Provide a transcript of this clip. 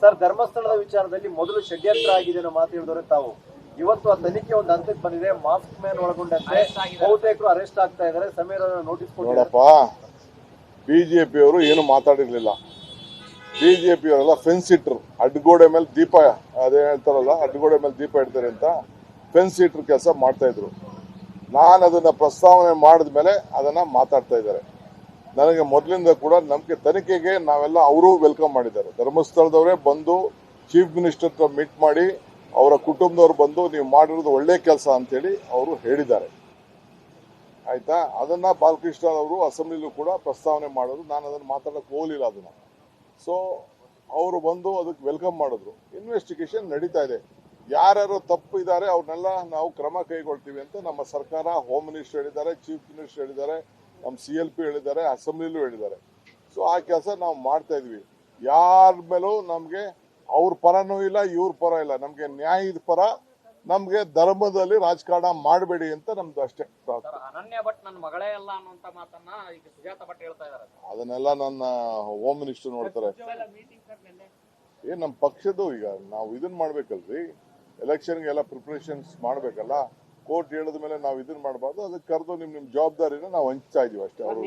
Sir ಧರ್ಮಸ್ಥಳದ ವಿಚಾರದಲ್ಲಿ ಮೊದಲು ಷಡ್ಯಂತ್ರ ಆಗಿದೆ ಅನ್ನೋ ಮಾತು ಹೇಳಿದವರು ತಾವು. ಇವತ್ತು ಆ ತನಿಖೆ ಒಂದು ಹಂತಕ್ಕೆ ಬಂದಿದೆ ಮಾಸ್ಕ್ ಮ್ಯಾನ್ ಒಳಗೊಂಡಂತೆ ಬಹುತೇಕರು ಅರೆಸ್ಟ್ ಆಗ್ತಾ ಇದ್ದಾರೆ. ಸಮೀರ್ ನೋಟಿಸ್ ಕೊಟ್ಟಿದ್ದಾರೆ. ನೋಡಪ್ಪ ಬಿಜೆಪಿಯವರು ಏನು ಮಾತಾಡಿರ್ಲಿಲ್ಲ. ಬಿಜೆಪಿಯವರೆಲ್ಲ ಫೆನ್ಸ್ ಇಟ್ರು. ಅಡ್ಗೋಡೆ ಮೇಲೆ ದೀಪ ಅದೇ ಹೇಳ್ತಾರಲ್ಲ ಅಡ್ಗೋಡೆ ಮೇಲೆ ದೀಪ ಇಡ್ತಾರೆ ಅಂತ ಫೆನ್ಸ್ ಇಟ್ರು ಕೆಲಸ ಮಾಡ್ತಾ ಇದ್ರು. ನಾನು ಅದನ್ನ ಪ್ರಸ್ತಾವನೆ ಮಾಡಿದ ಮೇಲೆ ಅದನ್ನ ಮಾತಾಡ್ತಾ ಇದ್ದಾರೆ. ನನಗೆ ಮೊದಲಿಂದ ಕೂಡ ನಮಗೆ ತನಿಖೆಗೆ ನಾವೆಲ್ಲ ಅವರು ವೆಲ್ಕಮ್ ಮಾಡಿದ್ದಾರೆ. ಧರ್ಮಸ್ಥಳದವರೇ ಬಂದು ಚೀಫ್ ಮಿನಿಸ್ಟರ್ ಹತ್ರ ಮೀಟ್ ಮಾಡಿ ಅವರ ಕುಟುಂಬದವರು ಬಂದು ನೀವು ಮಾಡಿರೋದು ಒಳ್ಳೆ ಕೆಲಸ ಅಂತೇಳಿ ಅವರು ಹೇಳಿದ್ದಾರೆ. ಆಯ್ತಾ? ಅದನ್ನ ಬಾಲಕೃಷ್ಣ ಅವರು ಅಸೆಂಬ್ಲಿಲೂ ಕೂಡ ಪ್ರಸ್ತಾವನೆ ಮಾಡೋದು. ನಾನು ಅದನ್ನು ಮಾತಾಡಕ್ಕೆ ಹೋಗಲಿಲ್ಲ ಅದನ್ನ. ಸೊ ಅವರು ಬಂದು ಅದಕ್ಕೆ ವೆಲ್ಕಮ್ ಮಾಡಿದ್ರು. ಇನ್ವೆಸ್ಟಿಗೇಷನ್ ನಡೀತಾ ಇದೆ. ಯಾರ್ಯಾರು ತಪ್ಪು ಇದ್ದಾರೆ, ಅವ್ರನ್ನೆಲ್ಲ ನಾವು ಕ್ರಮ ಕೈಗೊಳ್ತೀವಿ ಅಂತ ನಮ್ಮ ಸರ್ಕಾರ ಹೋಮ್ ಮಿನಿಸ್ಟರ್ ಹೇಳಿದ್ದಾರೆ ಚೀಫ್ ಮಿನಿಸ್ಟರ್ ಹೇಳಿದ್ದಾರೆ. ನಮ್ಮ ಸಿ ಎಲ್ ಪಿ ಹೇಳಿದ್ದಾರೆ ಅಸೆಂಬ್ಲಿಲೂ ಹೇಳಿದ್ದಾರೆ. ಸೊ ಆ ಕೆಲಸ ನಾವು ಮಾಡ್ತಾ ಇದ್ವಿ. ಯಾರ ಮೇಲೂ ನಮಗೆ ಅವ್ರ ಪರನೂ ಇಲ್ಲ ಇವ್ರ ಪರ ಇಲ್ಲ. ನಮಗೆ ನ್ಯಾಯದ ಪರ ನಮಗೆ ಧರ್ಮದಲ್ಲಿ ರಾಜಕಾರಣ ಮಾಡಬೇಡಿ ಅಂತ ನಮ್ದು ಅಷ್ಟೇ. ಅನನ್ಯ ಭಟ್ ನನ್ನ ಮಗಳೇ ಅಲ್ಲ ಅನ್ನುವಂತ ಮಾತನ್ನ ಈಗ ಸುಜಾತ ಭಟ್ ಹೇಳ್ತಾ ಇದಾರೆ ಅದನ್ನೆಲ್ಲ ನನ್ನ ಹೋಮ್ ಮಿನಿಸ್ಟರ್ ನೋಡ್ತಾರೆ. ಏನ್ ನಮ್ಮ ಪಕ್ಷದ್ದು ಈಗ ನಾವು ಇದನ್ನ ಮಾಡ್ಬೇಕಲ್ರಿ. ಎಲೆಕ್ಷನ್ಗೆಲ್ಲ ಪ್ರಿಪರೇಷನ್ಸ್ ಮಾಡ್ಬೇಕಲ್ಲ. ಕೋರ್ಟ್ ಹೇಳಿದ ಮೇಲೆ ನಾವು ಇದನ್ನ ಮಾಡಬಾರ್ದು. ಅದಕ್ಕೆ ಕರೆದು ನಿಮ್ ನಿಮ್ ಜವಾಬ್ದಾರಿನ ನಾವು ಹಂಚ್ತಾ ಇದೀವಿ ಅಷ್ಟೇ. ಅವರು